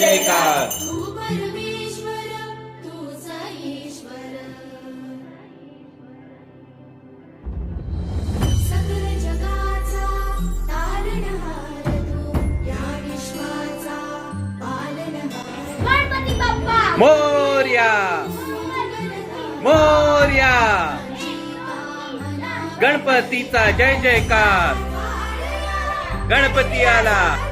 जयकार. तू परमेश्वर तूच ईश्वर सकल जगाचा तारणहार तू या विश्वाचा पालनहार. गणपती बाप्पा! मोर्या! मोर्या! गणपतीचा जय जयकार. गणपती आला.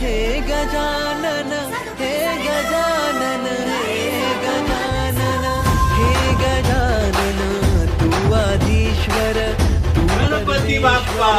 हे गजानन हे गजानन हे गजानन हे गजानन तू आधीश्वर तू गणपती बाप्पा.